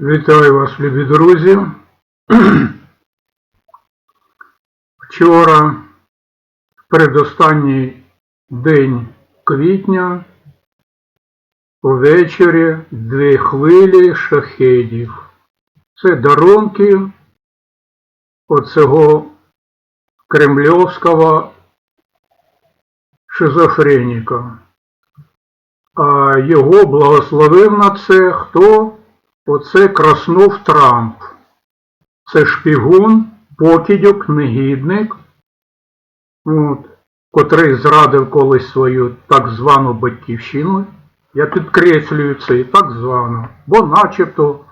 Вітаю вас, любі друзі. Вчора, передостанній день квітня, увечері дві хвилі шахедів. Це дарунки оцього кремльовського шизофреніка. А його благословив на це хто? Оце краснув Трамп. Це шпігун, покидьок, негідник, от, котрий зрадив колись свою так звану батьківщину. Я підкреслюю це і так звано, бо начебто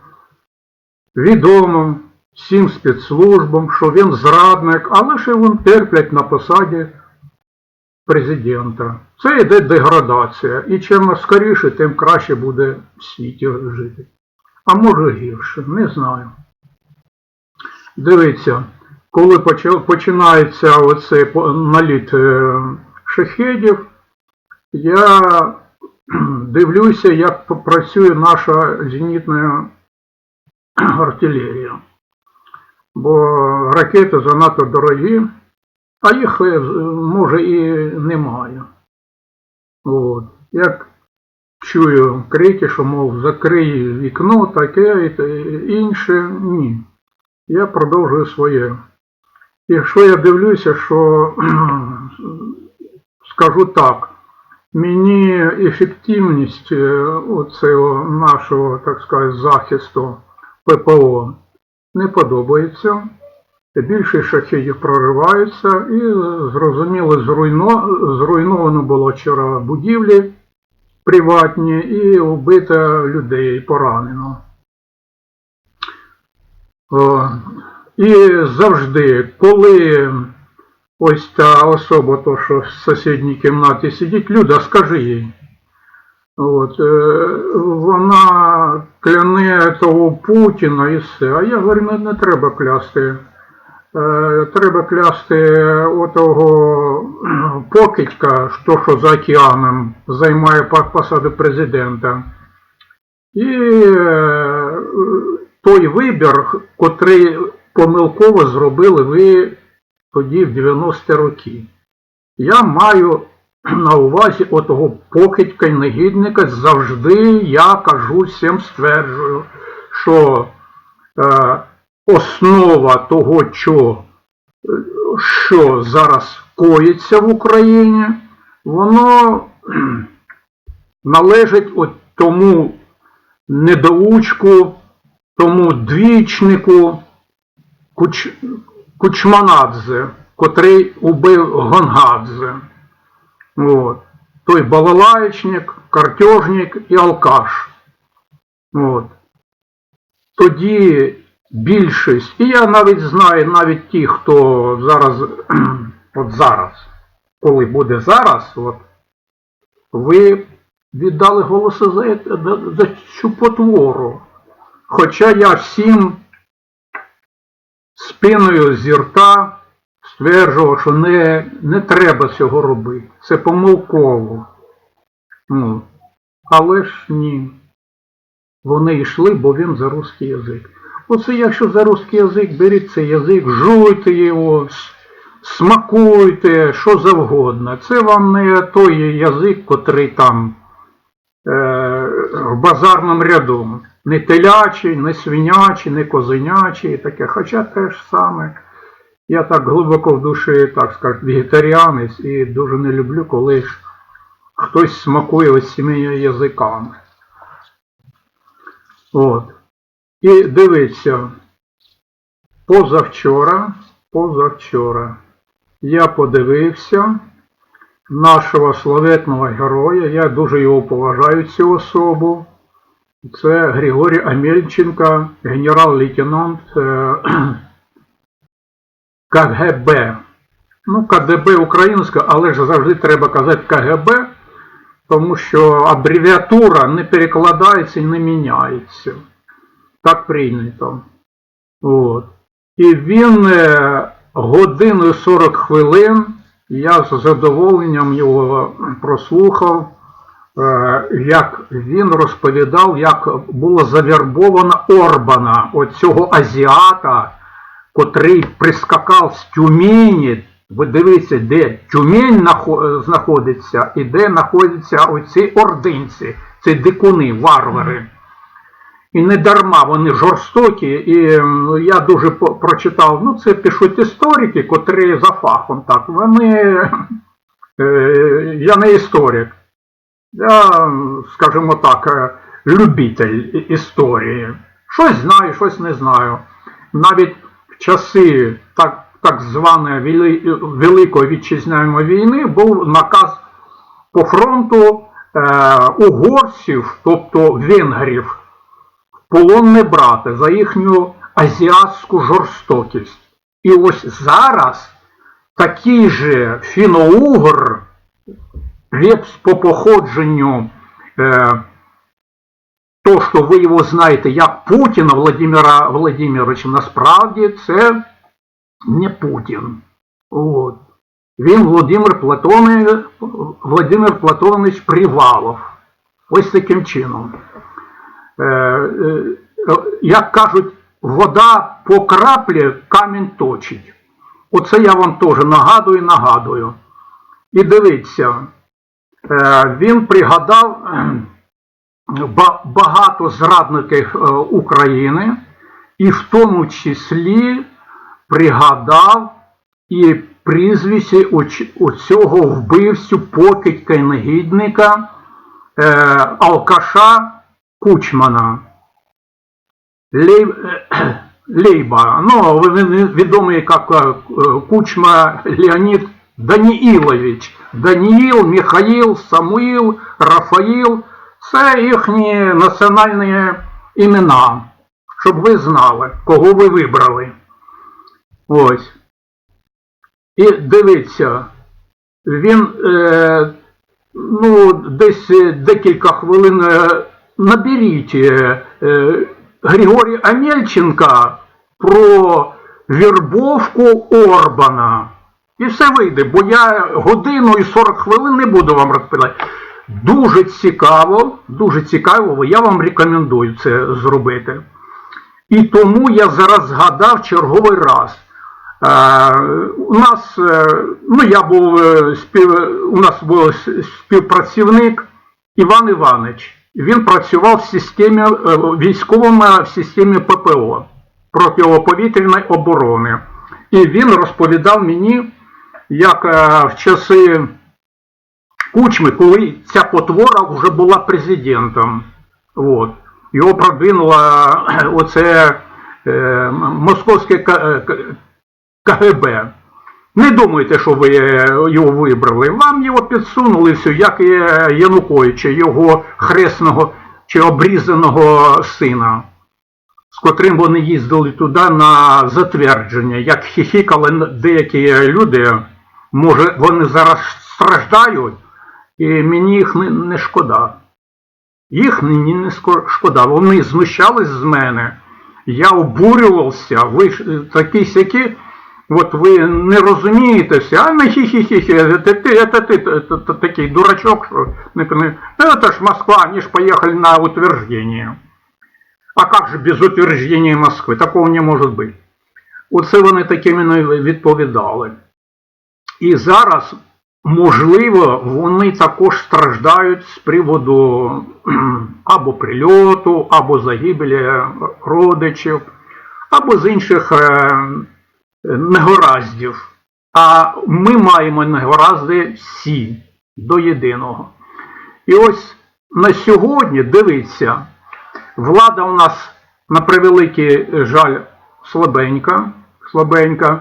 відомо всім спецслужбам, що він зрадник, але ще він терплять на посаді президента. Це йде деградація. І чим скоріше, тим краще буде в світі жити. А може гірше, не знаю. Дивіться, коли починається оцей наліт е, шахедів, я дивлюся, як працює наша зенітна артилерія. Бо ракети занадто дорогі, а їх е, може і немає. От. Як чую крики, що, мов, закрий вікно, таке і інше. Ні. Я продовжую своє. І що я дивлюся, що скажу так, мені ефективність е, оцього нашого, так сказати, захисту ППО не подобається. Більше шахедів прориваються і зрозуміло, зруйно, зруйновано було вчора будівлі приватні і вбито людей, поранено. І завжди, коли ось та особа, то, що в сусідній кімнаті сидить, Люда, скажи їй. От, е, вона кляне того Путіна і все. А я говорю, не, не треба клясти. Е, треба клясти отого покидька, що, що за океаном займає посаду президента. І е, той вибір, котрий помилково зробили ви тоді в 90-ті роки. Я маю на увазі отого покидька і негідника завжди я кажу всім стверджую, що е, основа того, що, що зараз коїться в Україні, воно належить от тому недоучку, тому двічнику Куч... Кучманадзе, котрий убив Гонгадзе. От. Той балалаєчник, картежник і алкаш. От. Тоді більшість, і я навіть знаю, навіть ті, хто зараз, от зараз, коли буде зараз, от, ви віддали голоси за, за, цю потвору. Хоча я всім спиною зі рта стверджував, що не, не треба цього робити. Це помилково. Ну, але ж ні. Вони йшли, бо він за русський язик. Оце якщо за русський язик, беріть цей язик, жуйте його, смакуйте, що завгодно. Це вам не той язик, котрий там е, в базарному ряду. Не телячий, не свинячий, не козинячий і таке. Хоча те ж саме. Я так глибоко в душі, так скажу, вегетаріанець і дуже не люблю, коли ж хтось смакує ось цими язиками. От. І дивіться, позавчора, позавчора я подивився нашого славетного героя, я дуже його поважаю, цю особу. Це Григорій Амельченко, генерал-лейтенант е, КГБ. Ну, КДБ українська, але ж завжди треба казати КГБ, тому що абревіатура не перекладається і не міняється. Так прийнято. От. І він е, годину 40 хвилин, я з задоволенням його прослухав. е, як він розповідав, як було завербовано Орбана, оцього азіата, котрий прискакав з Тюмені. Ви дивіться, де Тюмень знаходиться і де знаходяться оці ординці, ці дикуни, варвари. І не дарма вони жорстокі, і я дуже прочитав, ну це пишуть історики, котрі за фахом так. Вони, е, я не історик, я, скажімо так, е, любитель історії. Щось знаю, щось не знаю. Навіть в часи так, так званої Великої вітчизняної війни був наказ по фронту е, угорців, тобто венгрів, полон не брати за їхню азіатську жорстокість. І ось зараз такий же фіно-угор, Лепс по походженню, е, то, що ви його знаєте як Путіна Владимира Владимировича, насправді це не Путін. От. Він Володимир Платонович, Владимир Платонович Привалов. Ось таким чином. Е, е, як кажуть, вода по краплі камінь точить. Оце я вам теж нагадую, нагадую. І дивіться, е, він пригадав багато зрадників України, і в тому числі пригадав і прізвище оцього вбивцю покидька і негідника Алкаша Кучмана. Лей, Лейба, ну, відомий як е, Кучма Леонід Даніїлович. Даніїл, Михаїл, Самуїл, Рафаїл це їхні національні імена, щоб ви знали, кого ви вибрали. Ось. І дивіться, він е, ну, десь декілька хвилин е, наберіть е, е, Григорія Амельченка про вірбовку Орбана. І все вийде, бо я годину і 40 хвилин не буду вам розповідати. Дуже цікаво, дуже цікаво, я вам рекомендую це зробити. І тому я зараз згадав черговий раз. Е, у нас, е, ну я був е, спів, у нас був співпрацівник Іван Іванович. Він працював в системі е, військовому в системі ППО протиповітряної оборони. І він розповідав мені, як е, в часи Кучми, коли ця потвора вже була президентом. От. Його продвинула е, оце е, московське е, КГБ. Не думайте, що ви е, його вибрали. Вам його підсунули все, як е, Януковича, його хресного чи обрізаного сина, з котрим вони їздили туди на затвердження. Як хихікали н- деякі люди, може вони зараз страждають, і мені їх не, шкода. Їх мені не шкода. Вони знущались з мене. Я обурювався. Ви такі сякі. От ви не розумієтеся, а не хі-хі-хі-хі, це ти, ти, т- т- т- такий дурачок, що не пон- Ну, это ж Москва, они ж поехали на утверждение. А как же без утверждения Москви? Такого не може бути. Оце вони такими відповідали. І зараз, можливо, вони також страждають з приводу або прильоту, або загибелі родичів, або з інших е, негараздів. А ми маємо негаразди всі до єдиного. І ось на сьогодні, дивіться, влада у нас на превеликий жаль слабенька. слабенька.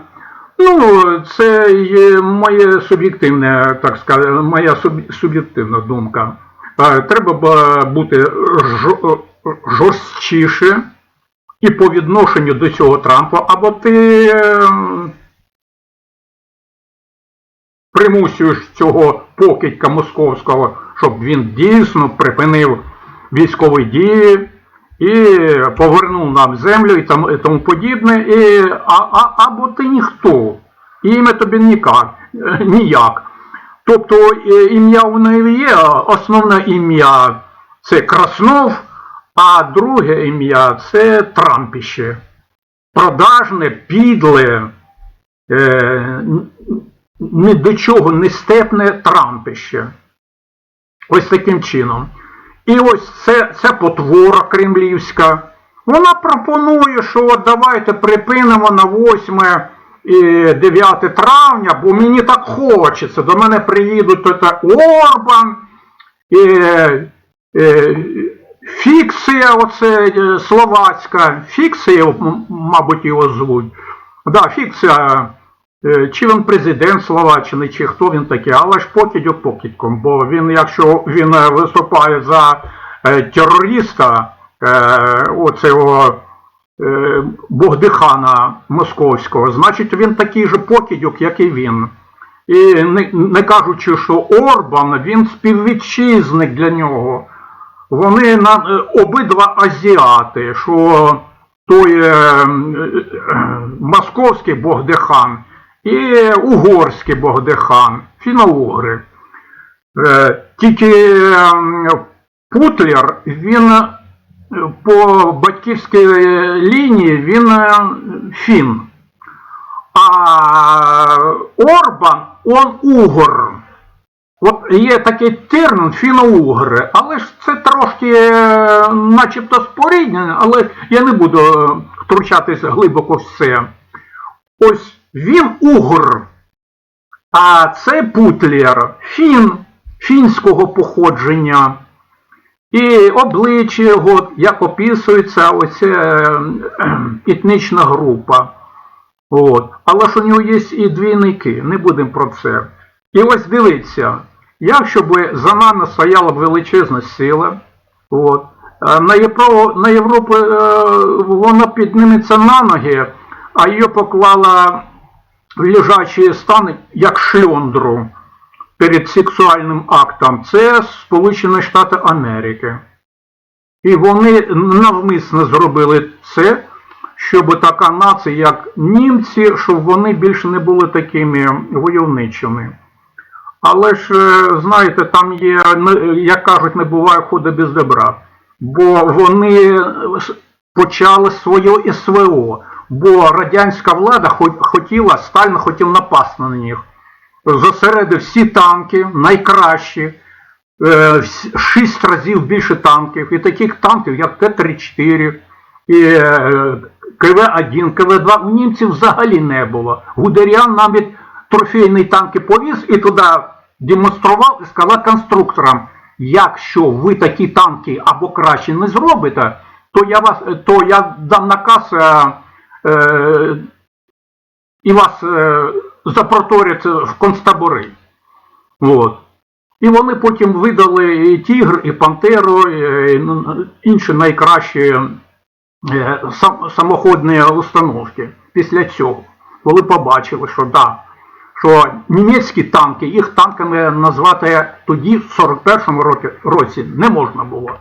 Ну, це є моє суб'єктивне, так сказати, моя суб'єктивна думка. Е, Треба б бути жо- жорсткіше і по відношенню до цього Трампа, або ти ем, примусюєш цього покидька московського, щоб він дійсно припинив військові дії і повернув нам землю і тому, і подібне, і, а, а, або ти ніхто, і ім'я тобі ніяк, ніяк. Тобто е, ім'я у неї є, основне ім'я це Краснов, а друге ім'я це Трампіще. Продажне, підле, е, ні до чого не степне Трампіще. Ось таким чином. І ось це, це потвора кремлівська. Вона пропонує, що от давайте припинимо на 8 і 9 травня, бо мені так хочеться. До мене приїдуть Орбан, і, е, Фіксія, оце е, словацька, Фіксія, мабуть, його звуть. Да, Фіксія, е, чи він президент Словаччини, чи хто він такий, але ж покидьок покидьком, бо він, якщо він е, виступає за терориста, оцього Богдихана Московського, значить він такий же покидьок, як і він. І не, не кажучи, що Орбан, він співвітчизник для нього. Вони на, е, обидва азіати, що той е, е, московський Богдихан і угорський Богдихан, фіно-угри. Е, тільки Путлер, він е, по батьківській лінії він фін. А Орбан, он угор. От є такий термін фіно-угри, але ж це трошки е, начебто споріднене, але я не буду е, втручатися глибоко в це. Ось він угр, а це Путлер, фін, фінського походження. І обличчя його, як описується ось е, етнічна група. От. Але ж у нього є і двійники, не будемо про це. І ось дивіться, якщо б за нами стояла б величезна сила, от, на, Європу, на Європу е, вона підніметься на ноги, а її поклала в лежачий стан як шльондру перед сексуальним актом. Це Сполучені Штати Америки. І вони навмисно зробили це, щоб така нація, як німці, щоб вони більше не були такими войовничими. Але ж, е, знаєте, там є, як кажуть, не буває хода без добра. Бо вони почали своє СВО. Бо радянська влада хотіла, Сталін хотів напасти на них. Зосередив всі танки, найкращі, е, шість разів більше танків. І таких танків, як Т-34, і е, КВ-1, КВ-2 у німців взагалі не було. Гудеріан навіть трофейні танки повіз і туди демонстрував і сказав конструкторам, якщо ви такі танки або краще не зробите, то я вас, то я дам наказ е, е, і вас е, запроторять в концтабори. От. І вони потім видали і Тігр, і Пантеру, і ну, інші найкращі е, сам- самоходні установки після цього. Коли побачили, що да, що німецькі танки, їх танками назвати тоді, в 41-му році, не можна було.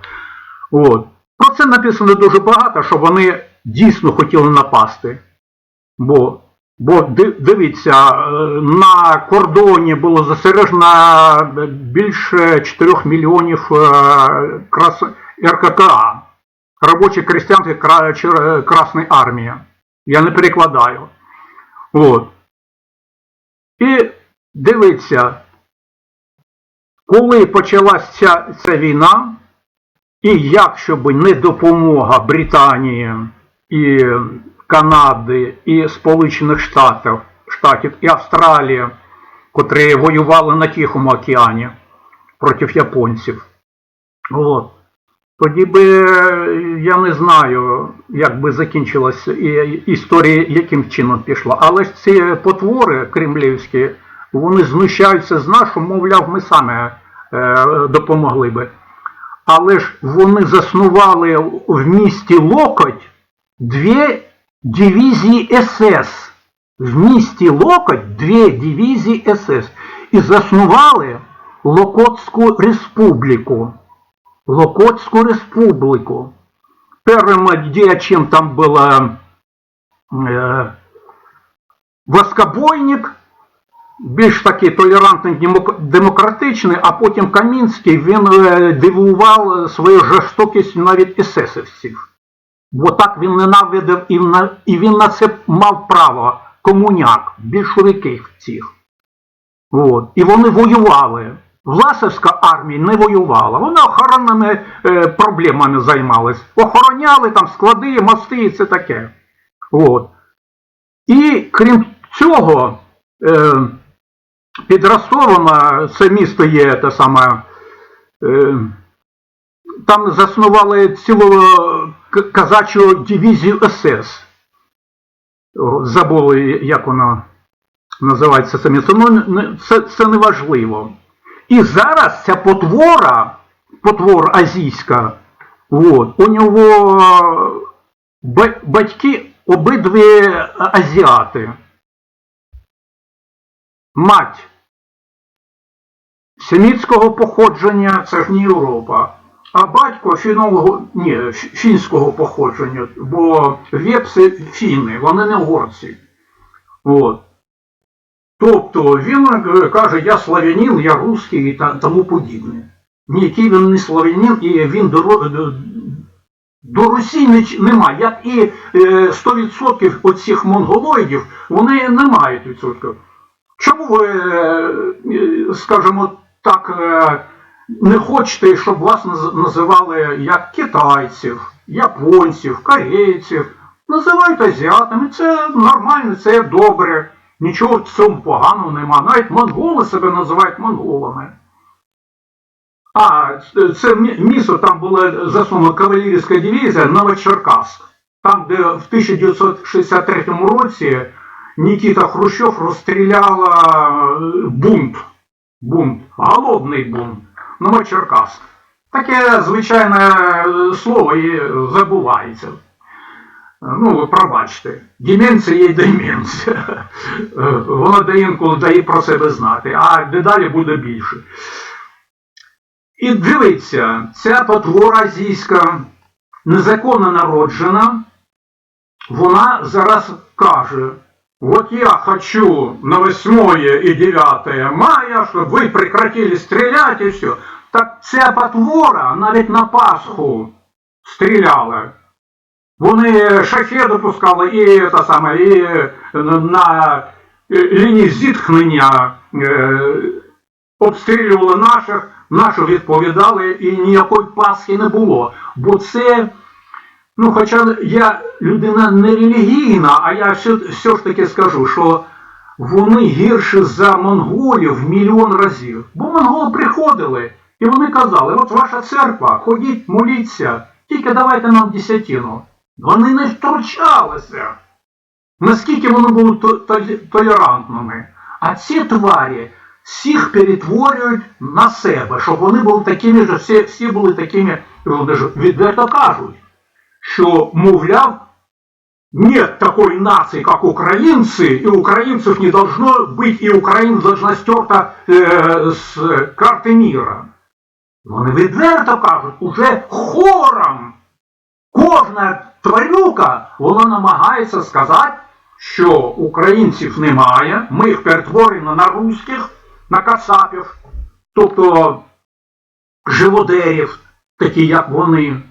От. Про це написано дуже багато, що вони дійсно хотіли напасти. Бо, бо дивіться, е, на кордоні було застережено більше 4 мільйонів е. РККА, робочі крестьянки Кра- Красної армії. Я не перекладаю. От. І дивіться, коли почалася ця війна, і якщо б не допомога Британії і Канади, і Сполучених Штатів, Штатів і Австралії, котрі воювали на Тихому океані проти японців, от, тоді би е, я не знаю, як би закінчилася історія, яким чином пішла. Але ж ці потвори кремлівські, вони знущаються з нас, мовляв, ми самі е, допомогли би. Але ж вони заснували в місті Локоть дві дивізії СС. В місті Локоть дві дивізії СС. І заснували Локотську республіку. Локотську республіку. Первым діячем там була е, Воскобойник, більш такий толерантний демократичний, а потім Камінський він е, дивував своєю жорстокістю навіть есесівців. Бо так він ненавидив і, на, і він на це мав право, комуняк, більшовиків цих. От. І вони воювали. Власовська армія не воювала. Вона охоронними е, проблемами займалась. Охороняли там склади, мости і це таке. От. І крім цього, е, під Ростовом, це місто є те саме, е, там заснували цілу казачу дивізію СС. Забули, як воно називається це місто. Ну, це, це не важливо. І зараз ця потвора, потвора азійська, от, у нього батьки обидві азіати. Мать семітського походження, це ж не Європа. А батько фінового, ні, фінського походження, бо вепси фіни, вони не угорці. От. Тобто він е, каже, я славянин, я русський і тому подібне. Ніякий він не славянин, і він до, до, Росії не, нема. Як і е, 100% оцих монголоїдів, вони не мають відсотків. Чому ви, е, е, скажімо так, е, не хочете, щоб вас називали як китайців, японців, корейців? Називають азіатами, це нормально, це добре. Нічого в цьому поганого нема. Навіть монголи себе називають монголами. А це- місто там була заснована кавалерійська дивізія Новочеркасск. Там, де в 1963 році Нікіта Хрущов розстріляла е, бунт. Бунт, голодний бунт. Новочеркасск. Таке звичайне е, слово і забувається. Ну, ви пробачте, деменція є деменція. Вона дає інколи дає про себе знати, а дедалі буде більше. І дивіться, ця потвора азійська, незаконно народжена, вона зараз каже, вот я хочу на 8 и 9 мая, чтобы вы прекратили стрелять и все. Так ця потвора навіть на Пасху стріляла. Вони шахеди пускали і та саме, і на лінії зіткнення е, обстрілювали наших, наші відповідали, і ніякої Пасхи не було. Бо це, ну, хоча я людина не релігійна, а я все, все ж таки скажу, що вони гірші за монголів в мільйон разів. Бо монголи приходили і вони казали, от ваша церква, ходіть, моліться, тільки давайте нам десятину. Вони не втручалися. Наскільки вони були то- то- толерантними. А ці тварі всіх перетворюють на себе, щоб вони були такими ж, всі, всі були такими, і вони ж відверто кажуть, що, мовляв, нет такой нации, как украинцы, и украинцев не должно быть, и Украина должна стерта э, с карты мира. Вони відверто кажуть, уже хором кожна тварюка, вона намагається сказати, що українців немає, ми їх перетворимо на русських, на кацапів, тобто живодерів, такі як вони.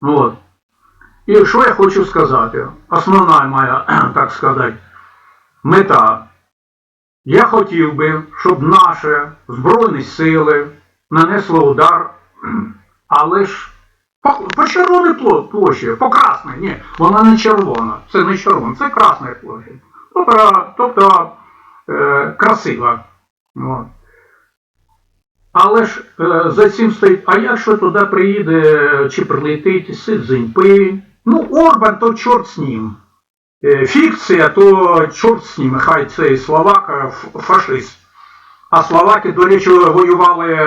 От. І що я хочу сказати? Основна моя, так сказати, мета. Я хотів би, щоб наші Збройні сили нанесли удар, але ж по, червоній пло- площі, по красній, ні, вона не червона, це не червона, це красна площа. Тобто, тобто е, красива. От. Але ж е, за цим стоїть, а якщо туди приїде чи прилетить Си Цзіньпин, ну Орбан, то чорт з ним. Е, Фікція, то чорт з ним, хай цей словак е, фашист. А словаки, до речі, воювали е,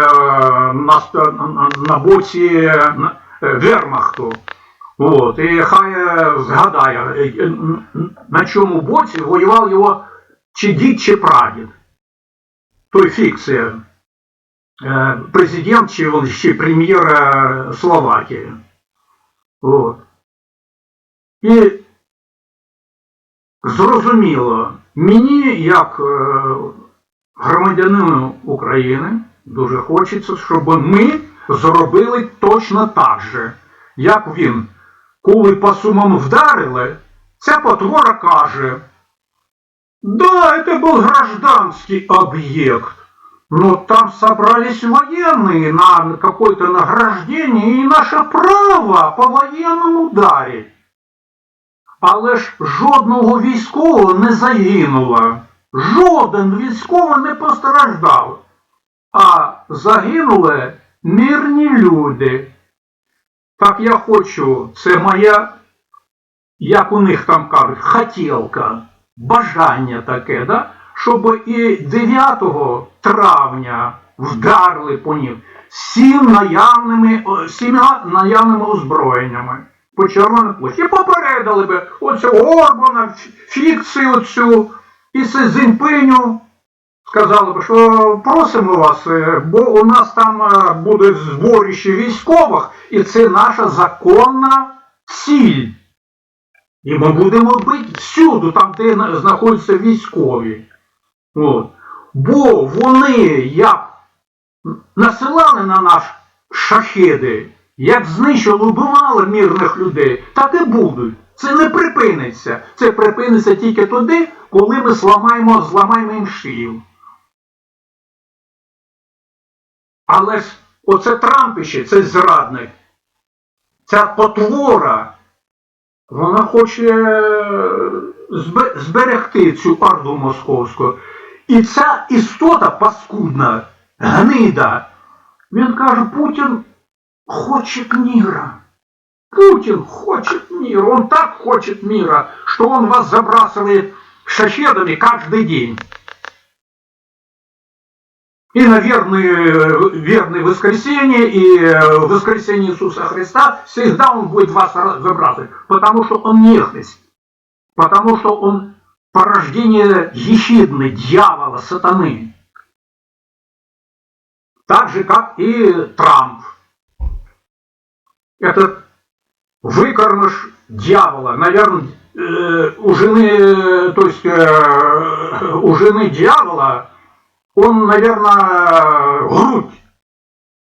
на, на, на боці на- Вермахту. От, і хай е, згадає, е, е, на чому боці воював його чи дід, чи прадід. Той фікція. Президент чи, він прем'єр Словакії. От. І зрозуміло, мені, як громадянину України, дуже хочеться, щоб ми зробили точно так же, як він. Коли по сумам вдарили, ця потвора каже, да, это был гражданский объект. Но там собрались военные на какое-то награждение и наше право по воєнному ударить. Але ж жодного військового не загинуло. Жоден військовий не постраждав. А загинули мирні люди. Так я хочу, це моя, як у них там кажуть, хотілка, бажання таке, да? щоб і 9 травня вдарили по них всім наявними, всіма наявними озброєннями по Червоній площі. І попередили би оцього Орбана, фікцію оцю і Зінпиню. Сказали б, що просимо вас, е, бо у нас там е, буде зборище військових, і це наша законна ціль. І ми будемо бити всюди, там, де знаходяться військові. От. Бо вони як насилали на наш шахеди, як знищили, убивали мирних людей, так і будуть. Це не припиниться. Це припиниться тільки тоді, коли ми зламаємо, зламаємо їм шию. Але ж оце Трампище, це зрадник, ця потвора, вона хоче зберегти цю орду московську. І ця істота паскудна, гнида, він каже, Путін хоче мира. Путин хочет мира, он так хочет мира, что он вас забрасывает шахедами каждый день. И на верное, верное воскресенье, и э, воскресенье Иисуса Христа всегда он будет вас ра- забрасывать, потому что он нехрист, потому что он порождение ехидны, дьявола, сатаны. Так же, как и Трамп. Это выкормыш дьявола. Наверное, у жены, э, то есть э, у жены дьявола он, наверное, грудь,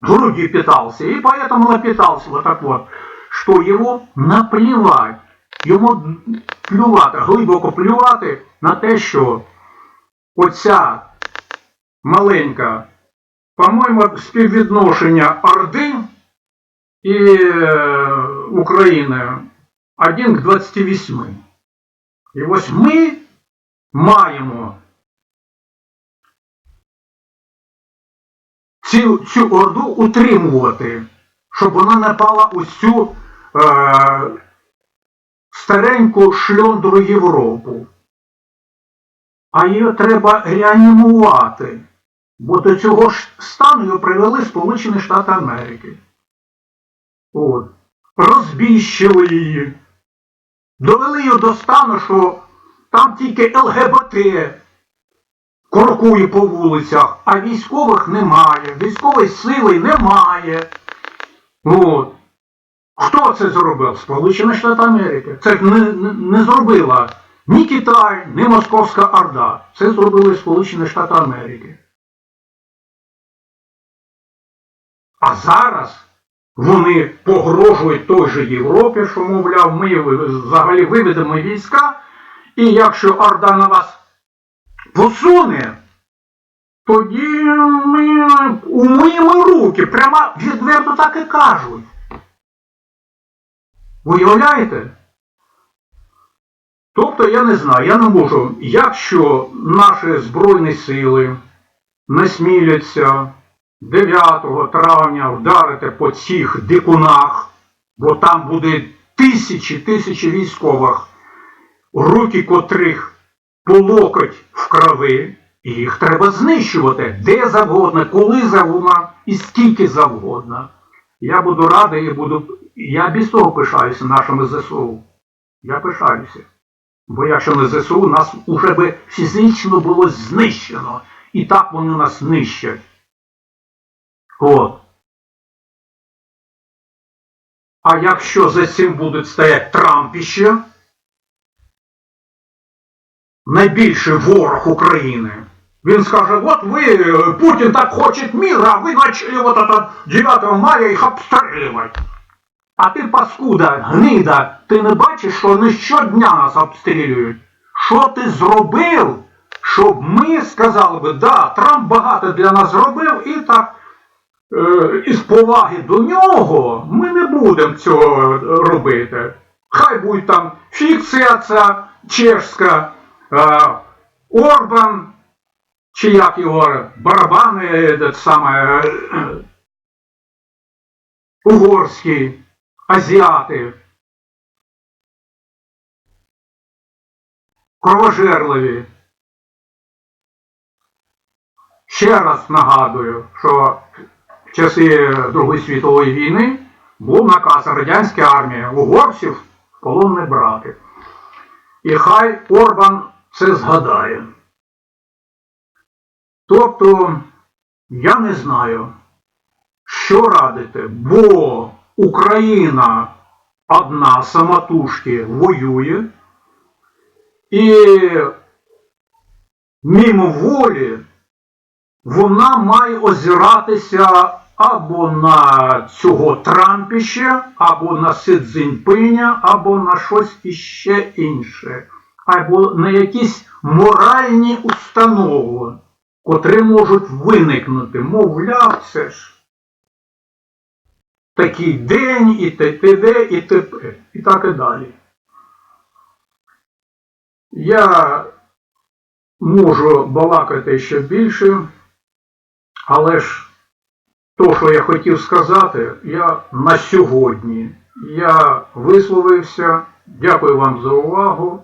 грудью питался. И поэтому напитался вот так вот, что его наплевать. Йому плювати, глибоко плювати на те, що оця маленька, по-моєму, співвідношення Орди і е, України 1 к 28. І ось ми маємо цю, цю орду утримувати, щоб вона не пала ось цю е, стареньку шльондру Європу. А її треба реанімувати, бо до цього ж стану його привели Сполучені Штати Америки. От. Розбіщили її. Довели її до стану, що там тільки ЛГБТ крокує по вулицях, а військових немає, військової сили немає. От. Хто це зробив? Сполучені Штати Америки. Це не, не, не зробила ні Китай, ні Московська Орда. Це зробили Сполучені Штати Америки. А зараз вони погрожують той же Європі, що, мовляв, ми взагалі виведемо війська, і якщо Орда на вас посуне, тоді ми умиємо руки. Прямо відверто так і кажуть. Уявляєте? Тобто я не знаю, я не можу, якщо наші Збройні сили насміляться 9 травня вдарити по цих дикунах, бо там буде тисячі тисячі військових, руки котрих по локоть в крови, і їх треба знищувати де завгодно, коли завгодно і скільки завгодно. Я буду радий і буду. Я без того пишаюся нашими ЗСУ. Я пишаюся. Бо якщо не ЗСУ, нас уже би фізично було знищено. І так вони нас нищать. От. А якщо за цим будуть стояти Трампіще, найбільший ворог України. Він скаже, от ви, е, Путін так хоче міра, а ви почали вот это 9 мая їх обстрілювати. А ти, паскуда, гнида, ти не бачиш, що вони щодня нас обстрілюють? Що ти зробив, щоб ми сказали би, да, Трамп багато для нас зробив і так е, із поваги до нього ми не будемо цього робити. Хай буде там фікція ця чешська, Орбан, чи як його барабани, е, саме, е, угорські, азіати, кровожерливі. Ще раз нагадую, що в часи Другої світової війни був наказ радянської армії угорців в полон не брати. І хай Орбан це згадає. Тобто, я не знаю, що радити, бо Україна одна самотужки воює, і мимо волі вона має озиратися або на цього Трампіща, або на Си Цзіньпиня, або на щось іще інше, або на якісь моральні установи, котрі можуть виникнути. Мовляв, це ж такий день, і т.т.д., і т.п. і так і далі. Я можу балакати ще більше, але ж то, що я хотів сказати, я на сьогодні. Я висловився. Дякую вам за увагу.